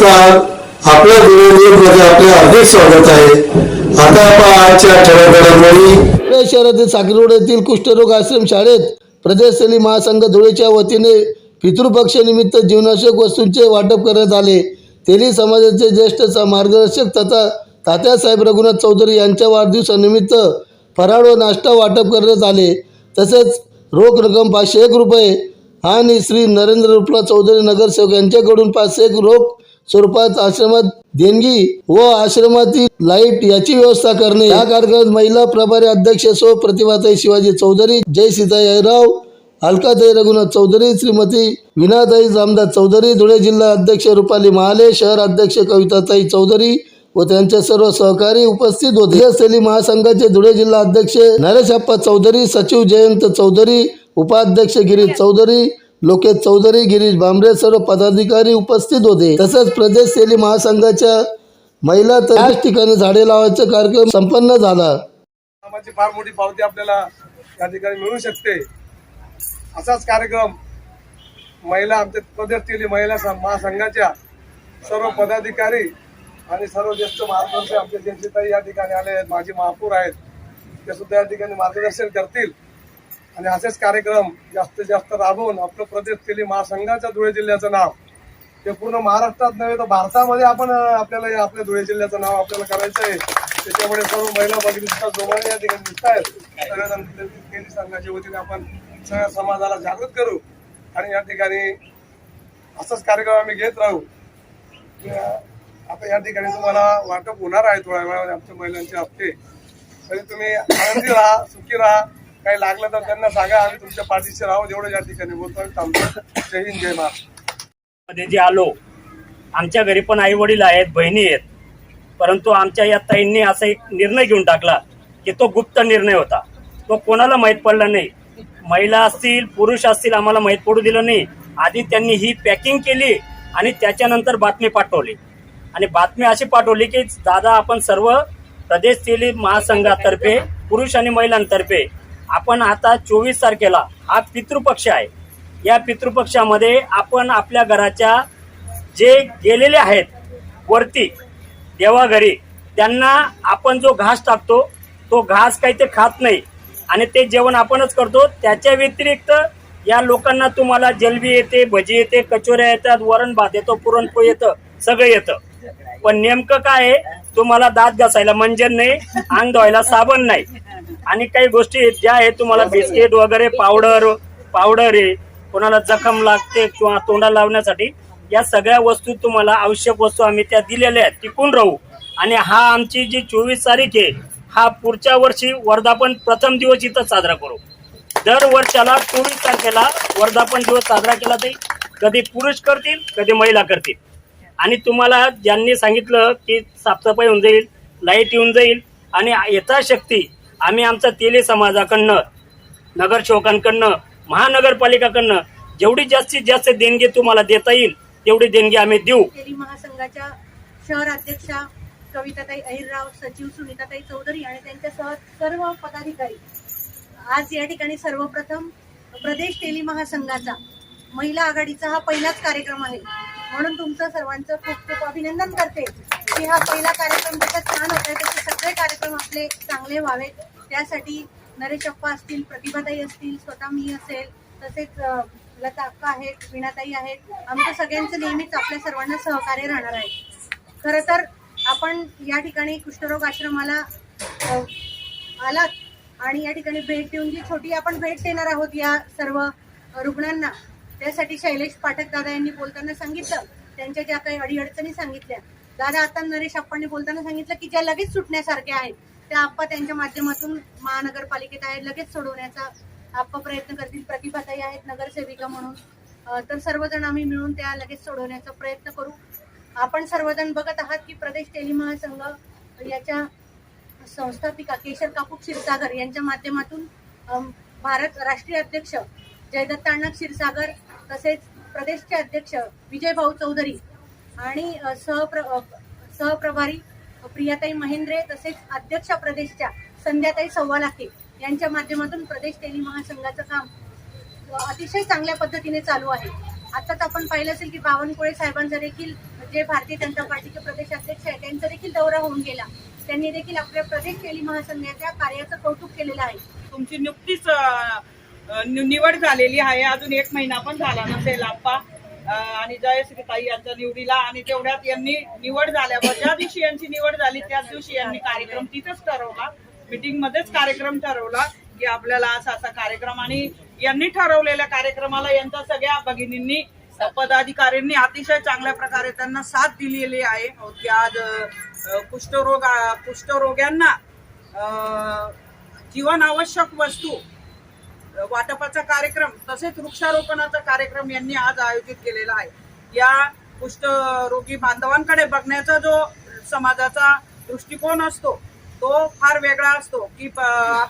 नमस्कार. आपल्या मध्ये आपले हार्दिक स्वागत आहे. आता आपण आजच्या ठळक घडामोडी शहरातील साखररोड येथील कुष्ठरोग आश्रम शाळेत प्रदेशस्थली महासंघ धुळेच्या वतीने पितृपक्षानिमित्त जीवनावश्यक वस्तूंचे वाटप करण्यात आले. तेली समाजाचे ज्येष्ठ मार्गदर्शक तथा तात्यासाहेब रघुनाथ चौधरी यांच्या वाढदिवसानिमित्त फराळ व नाश्ता वाटप करण्यात आले. तसेच रोख रक्कम पाचशे एक रुपये आणि श्री नरेंद्र रुपला चौधरी नगरसेवक यांच्याकडून पाचशे एक रोख स्वरूपात आश्रमात देणगी व आश्रमातील लाइट याची व्यवस्था करणे. या कार्यक्रमात महिला प्रभारी अध्यक्ष सो प्रतिभाताई शिवाजी चौधरी जय सीताई अलकाताई रघुनाथ चौधरी श्रीमती विनाताई रामदास चौधरी धुळे जिल्हा अध्यक्ष रुपाली महाले शहर अध्यक्ष कविताताई चौधरी व त्यांचे सर्व सहकारी उपस्थित होते. असलेली महासंघाचे धुळे जिल्हा अध्यक्ष नरेश अप्पा चौधरी सचिव जयंत चौधरी उपाध्यक्ष गिरीश चौधरी लोके चौधरी गिरीश भांबरे सर्व पदाधिकारी उपस्थित होते. तसंच प्रदेश शैली महासंघाच्या महिला त्याच ठिकाणी झाडे लावायचा कार्यक्रम संपन्न झाला. कामाची फार मोठी पावती आपल्याला या ठिकाणी मिळू शकते. असाच कार्यक्रम महिला आमच्या प्रदेशतील महिला महासंघाच्या सर्व पदाधिकारी आणि सर्व ज्येष्ठ मार्गदर्शक आमचे ताई या ठिकाणी आले आहेत. माझे महापौर आहेत. ते सुद्धा या ठिकाणी मार्गदर्शन करतील. आणि असेच कार्यक्रम जास्तीत जास्त राबवून आपलं प्रदेश केली महासंघाच्या धुळे जिल्ह्याचं नाव. ते पूर्ण महाराष्ट्रात नव्हे तर भारतामध्ये आपण आपल्याला आपल्या धुळे जिल्ह्याचं नाव आपल्याला करायचं आहे. त्याच्यामुळे सर्व महिला भगिनी जोमाने या ठिकाणी दिसत आहेत. सगळ्या संघाच्या वतीने आपण सगळ्या समाजाला जागृत करू. आणि या ठिकाणी असाच कार्यक्रम आम्ही घेत राहू. आता या ठिकाणी तुम्हाला वाटप होणार आहे थोड्या वेळामध्ये आमच्या महिलांचे हप्ते. तरी तुम्ही आनंदी राहा सुखी राहा. काही लागलं तर त्यांना सांगा आम्ही तुमच्या पाठीशी राहू जेवढं या ठिकाणी बोलतो आणि थांबतो. जय हिंद जय महाराष्ट्र. मध्ये जे आलो आमच्या घरी पण आई वडील आहेत बहिणी आहेत. परंतु आमच्या या ताईंनी असा एक निर्णय घेऊन टाकला की तो गुप्त निर्णय होता. तो कोणाला माहीत पडला नाही. महिला असतील पुरुष असतील आम्हाला माहीत पडू दिलं नाही. आधी त्यांनी ही पॅकिंग केली आणि त्याच्यानंतर बातमी पाठवली. आणि बातमी अशी पाठवली की दादा आपण सर्व प्रदेश तेली महासंघातर्फे पुरुष आणि महिलांतर्फे आपण आता चोवीस तारखेला हा पितृपक्ष आहे. या पितृपक्षामध्ये आपण आपल्या घराच्या जे गेलेले आहेत वरती देवाघरी त्यांना आपण जो घास टाकतो तो घास काही ते खात नाही आणि ते जेवण आपणच करतो. त्याच्या व्यतिरिक्त या लोकांना तुम्हाला जलबी येते भजी येते कचोऱ्या येतात वरण भात येतो पुरणपोळी येतं सगळं येतं. पण नेमकं काय आहे? तुम्हाला दात घासायला मंजन नाही अंग धुवायला साबण नाही. आणि काही गोष्टी आहेत ज्या आहेत तुम्हाला बिस्किट वगैरे पावडर पावडर आहे कोणाला जखम लागते किंवा तोंडा लावण्यासाठी या सगळ्या वस्तू तुम्हाला आवश्यक वस्तू आम्ही त्या दिलेल्या आहेत टिकून राहू. आणि हा आमची जी चोवीस तारीख आहे हा पुढच्या वर्षी वर्धापन प्रथम दिवस इथं साजरा करू. दर वर्षाला चोवीस तारखेला वर्धापन दिवस साजरा केला जाईल. कधी पुरुष करतील कधी महिला करतील. आणि तुम्हाला ज्यांनी सांगितलं की साफसफाई होऊन जाईल लाइट येऊन जाईल आणि यथाशक्ती आम्ही आमचा तेली समाजाकडनं नगरसेवकांकडनं महानगरपालिकाकडनं जेवढी जास्तीत जास्त देणगी तुम्हाला देता येईल तेवढी देणगी आम्ही देऊ. महासंघाच्या शहर अध्यक्षा कविताताई अहिरराव सचिव सुनीताताई चौधरी आणि त्यांच्यासह सर्व पदाधिकारी. आज या ठिकाणी सर्वप्रथम प्रदेश टेली महासंघाचा महिला आघाडीचा हा पहिलाच कार्यक्रम आहे. म्हणून तुमचं सर्वांचं खूप खूप अभिनंदन करते. की हा पहिला कार्यक्रम त्याचा छान होता त्याचे सगळे कार्यक्रम आपले चांगले व्हावेत त्यासाठी नरेश अप्पा असतील प्रतिभाताई असतील स्वतः मी असेल तसेच लता अक्का आहेत वीणाताई आहेत. आमचं सगळ्यांचं नेहमीच आपल्या सर्वांना सहकार्य राहणार आहे. खरं तर आपण या ठिकाणी कुष्ठरोग आश्रमाला आलात आणि या ठिकाणी भेट देऊन जी छोटी आपण भेट देणार आहोत या सर्व रुग्णांना त्यासाठी शैलेश पाठक दादा यांनी बोलताना सांगितलं. त्यांच्या ज्या काही अडीअडचणी सांगितल्या दादा आता नरेश अप्पांनी बोलताना सांगितलं की ज्या लगेच सुटण्यासारख्या आहेत त्या आप्पा त्यांच्या माध्यमातून महानगरपालिकेत आहेत लगेच सोडवण्याचा आप्पा प्रयत्न करतील. प्रतिभाताई आहेत नगरसेविका म्हणून. तर सर्वजण आम्ही मिळून त्या लगेच सोडवण्याचा प्रयत्न करू. आपण सर्वजण बघत आहात की प्रदेश टेली महासंघ याच्या संस्थापिका केशर काकू क्षीरसागर यांच्या माध्यमातून भारत राष्ट्रीय अध्यक्ष जयदत्त अण्णा क्षीरसागर तसेच प्रदेशचे अध्यक्ष विजय भाऊ चौधरी आणि सहप्र सहप्रभारी प्रियाताई महेंद्रे तसेच अध्यक्ष प्रदेशच्या संध्याताई सव्वालाखे यांच्या माध्यमातून प्रदेश टेली महासंघाचं काम अतिशय चांगल्या पद्धतीने चालू आहे. आताच आपण पाहिलं असेल की बावनकुळे साहेबांचा देखील जे भारतीय जनता पार्टीचे प्रदेश अध्यक्ष आहेत त्यांचा देखील दौरा होऊन गेला. त्यांनी देखील आपल्या प्रदेश टेली महासंघाच्या कार्याचं कौतुक केलेलं आहे. तुमची नुकतीच निवड झालेली आहे. अजून एक महिना पण झाला नसेल आप्पा. आणि आणि जयश्रीताई यांच्या निवडीला आणि तेवढ्यात यांनी निवड झाल्यावर ज्या दिवशी यांची निवड झाली त्याच दिवशी यांनी कार्यक्रम तिथंच ठरवला. मिटिंग मध्येच कार्यक्रम ठरवला की आपल्याला असा असा कार्यक्रम आणि यांनी ठरवलेल्या कार्यक्रमाला यांच्या सगळ्या भगिनींनी पदाधिकाऱ्यांनी अतिशय चांगल्या प्रकारे त्यांना साथ दिलेली आहे. की आज कुष्ठरोग कुष्ठरोग्यांना जीवन जीवनावश्यक वस्तू वाटपाचा कार्यक्रम तसेच वृक्षारोपणाचा कार्यक्रम यांनी आज आयोजित केलेला आहे. या कुष्ठरोगी बांधवांकडे बघण्याचा जो समाजाचा दृष्टिकोन असतो तो फार वेगळा असतो. की प-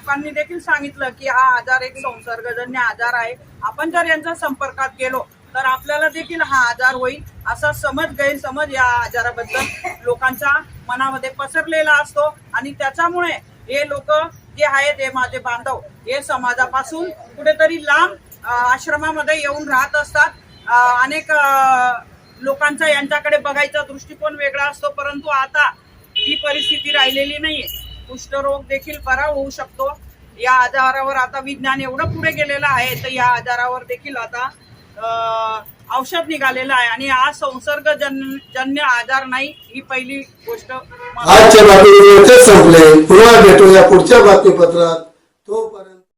देखील सांगितलं की हा आजार एक संसर्गजन्य आजार आहे. आपण जर यांच्या संपर्कात गेलो तर आपल्याला देखील हा आजार होईल असा समज गैरसमज या आजाराबद्दल लोकांच्या मनामध्ये पसरलेला असतो. आणि त्याच्यामुळे हे लोक जे आहेत हे माझे बांधव हे समाजापासून कुठेतरी लांब आश्रमामध्ये येऊन राहत असतात. अनेक लोकांचा यांच्याकडे बघायचा दृष्टिकोन वेगळा असतो परंतु आता ही परिस्थिती राहिलेली नाहीये. कुष्ठरोग देखील बरा होऊ शकतो. या आजारावर आता विज्ञान एवढं पुढे गेलेलं आहे तर या आजारावर देखील आता औषध निघालेलं आहे आणि हा संसर्ग जन्य आजार नाही ही पहिली गोष्ट आजच्या बातमीपत्र संपले. पुन्हा भेटूया पुढच्या बातमीपत्रात. तोपर्यंत